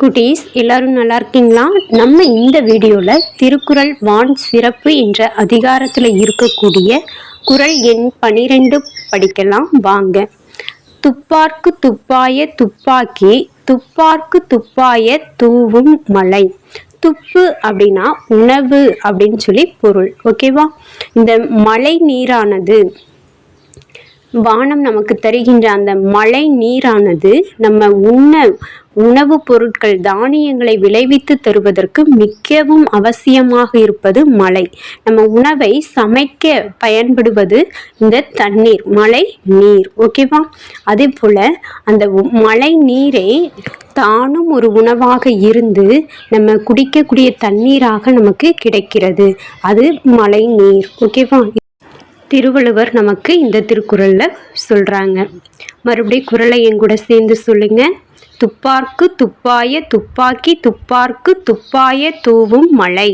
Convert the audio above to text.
குட்டீஸ் எல்லாரும் நல்லா இருக்கீங்களா? நம்ம இந்த வீடியோவில் திருக்குறள் வான் சிறப்பு என்ற அதிகாரத்தில் இருக்கக்கூடிய குறள் எண் பனிரெண்டு படிக்கலாம். வாங்க. துப்பார்க்கு துப்பாய துப்பாக்கி துப்பார்க்கு துப்பாய தூவும் மலை. துப்பு அப்படின்னா உணவு அப்படின்னு சொல்லி பொருள். ஓகேவா? இந்த மழை நீரானது வானம் நமக்கு தருகின்ற அந்த மழை நீரானது நம்ம உண்ண உணவுப் பொருட்கள் தானியங்களை விளைவித்து தருவதற்கு மிகவும் அவசியமாக இருப்பது மழை. நம்ம உணவை சமைக்க பயன்படுவது இந்த தண்ணீர் மழை நீர் ஓகேவா? அதே போல் அந்த மழை நீரை தானும் ஒரு உணவாக இருந்து நம்ம குடிக்கக்கூடிய தண்ணீராக நமக்கு கிடைக்கிறது. அது மழை நீர் ஓகேவா? திருவள்ளுவர் நமக்கு இந்த திருக்குறளில் சொல்கிறாங்க மறுபடியும் குறளை என் கூட சேர்ந்து சொல்லுங்க. துப்பார்க்கு துப்பாய துப்பாக்கி துப்பார்க்கு துப்பாய தூவும் மலை.